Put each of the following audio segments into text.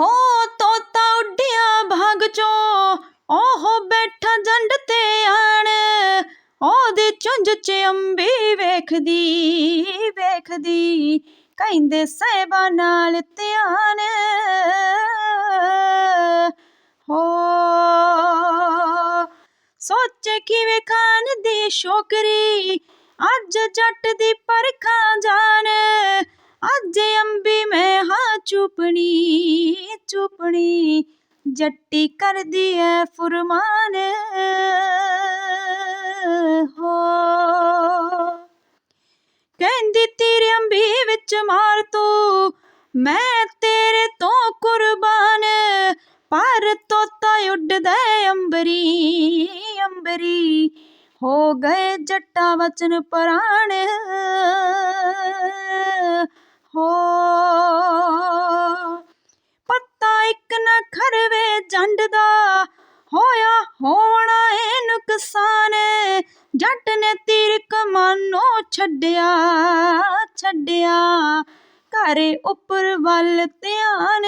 ਹੋ ਤੋਤਾ ਉੱਡਿਆ ਭਾਗ ਚੋਂ। ਉਹ ਬੈਠਾ ਜੰਡ ਤੇ ਆਣ। ਉਹਦੀ ਚੁੰਝ ਚ ਅੰਬੀ ਵੇਖਦੀ ਵੇਖਦੀ। ਕਹਿੰਦੇ ਸਹਿਬਾ ਨਾਲ ਧਿਆਨ। ਹੋ ਸੋਚੇ ਕਿਵੇਂ ਖਾਨ ਦੀ ਸ਼ੋਕਰੀ। ਅੱਜ ਜੱਟ ਦੀ ਪਰਖਾਂ ਜਾਣ ਅੱਜ ਅੰਬੀ ਮੈਂ ਹਾਂ ਚੁਪਣੀ ਚੁਪਣੀ। ਜੱਟੀ ਕਰਦੀ ਐ ਫੁਰਮਾਨ। ਹੋ। ਕਹਿੰਦੀ, ਤੇਰੇ ਅੰਬੀ ਵਿੱਚ ਮਾਰ ਤੂੰ, ਮੈਂ ਤੇਰੇ ਤੋਂ ਕੁਰਬਾਨ। ਪਰ ਤੋਤਾ ਉੱਡਦਾ ਅੰਬਰੀ ਅੰਬਰੀ। ਹੋ ਗਏ ਜੱਟਾ ਵਚਨ ਪ੍ਰਾਣ। ਹੋ ਪੱਤਾ ਇੱਕ ਨਾ ਖਰਵੇ ਜੰਡ ਦਾ, ਹੋਇਆ ਹੋਣਾ ਏ ਨੁਕਸਾਨ। ਜੱਟ ਨੇ ਤੀਰ ਕਮਾਨੋ ਛੱਡਿਆ ਛੱਡਿਆ। ਘਰੇ ਉੱਪਰ ਵੱਲ ਧਿਆਨ।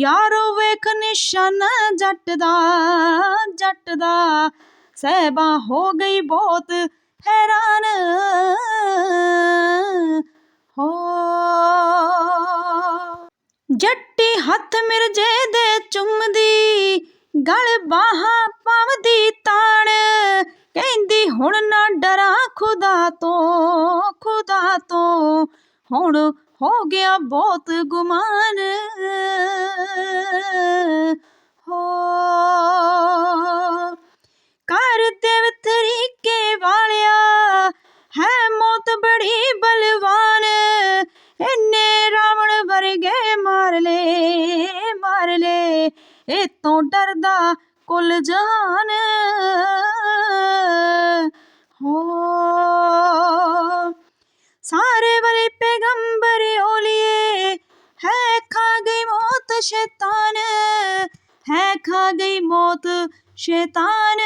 ਯਾਰੋ ਵੇਖ ਨਿਸ਼ਾਨਾ ਜੱਟ ਦਾ ਜੱਟ ਦਾ ਸਹਿਬਾ ਹੋ ਗਈ ਬਹੁਤ ਹੈਰਾਨ। ਹੋ। ਜੱਟੀ ਹੱਥ ਮਿਰਜੇ ਦੇ ਚੁੰਮਦੀ, ਗਲ ਬਾਹਾਂ ਪਾਵਦੀ ਤਾਣ। ਕਹਿੰਦੀ, ਹੁਣ ਨਾ ਡਰਾ ਖੁਦਾ ਤੋਂ ਖੁਦਾ ਤੋਂ, ਹੁਣ ਹੋ ਗਿਆ ਬਹੁਤ ਗੁਮਾਨ। ਹੋ ਕਰ ਦੇਵ ਤਰੀਕੇ ਵਾਲਿਆ ਹੈ ਮੌਤ ਬੜੀ ਬਲਵਾਨ। ਇੰਨੇ ਰਾਵਣ ਵਰਗੇ ਮਾਰ ਲੈ ਮਾਰ ਲੈ, ਇਹ ਤੋਂ ਡਰਦਾ ਕੁੱਲ ਜਹਾਨ। ਸ਼ੈਤਾਨ ਹੈ ਖਾ ਗਈ ਮੌਤ ਸ਼ੈਤਾਨ।